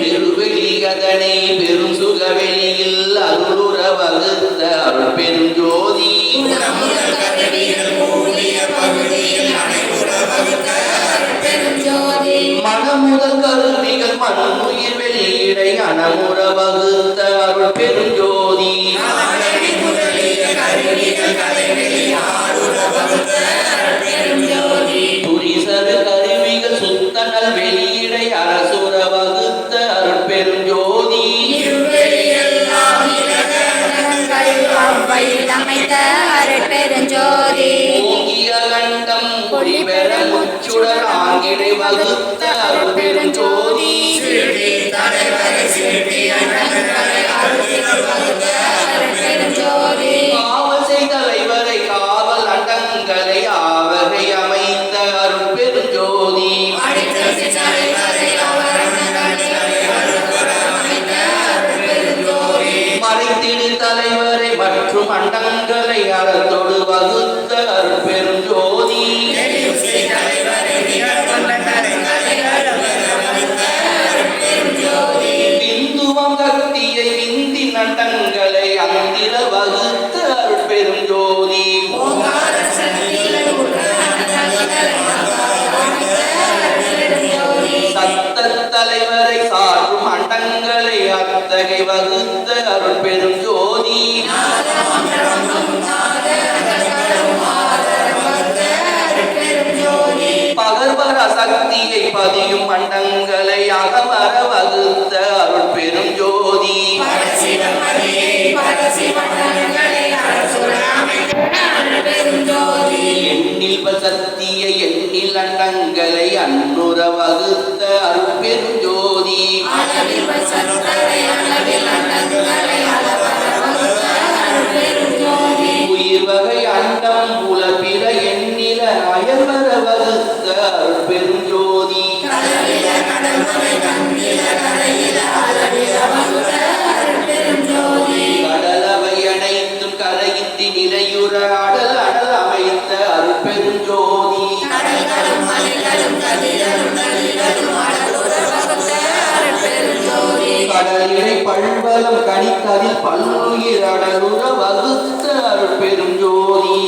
பெருவெளியதனை பெரும் சுகவெளியில் அருளுற வகுத்த அருள் பெருஞ்சோதி அமைத்த அருட்பெருஞ்சோதி பொழிபெற முச்சுடர் ஆங்கிடை வகுத்த அருட்பெருஞ்சோதி அளித்ததில் பல்லுயிரடலுற வகுத்த அருள் பெரும் ஜோதி.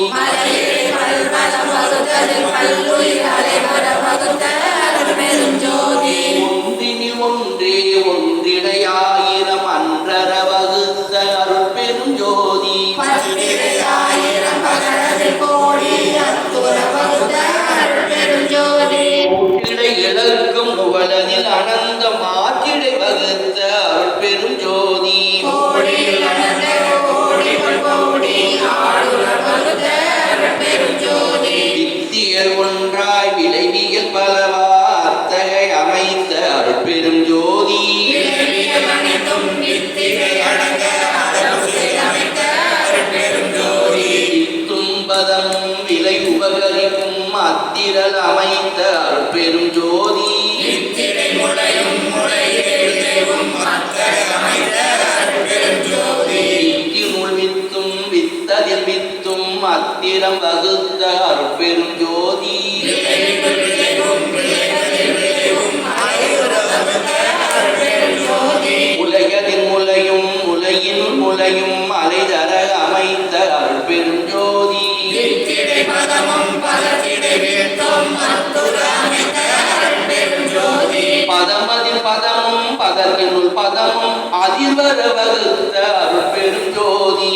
அமைந்த பெரும் பதம் அதிர்வர வகுத்த பெரும் ஜோதி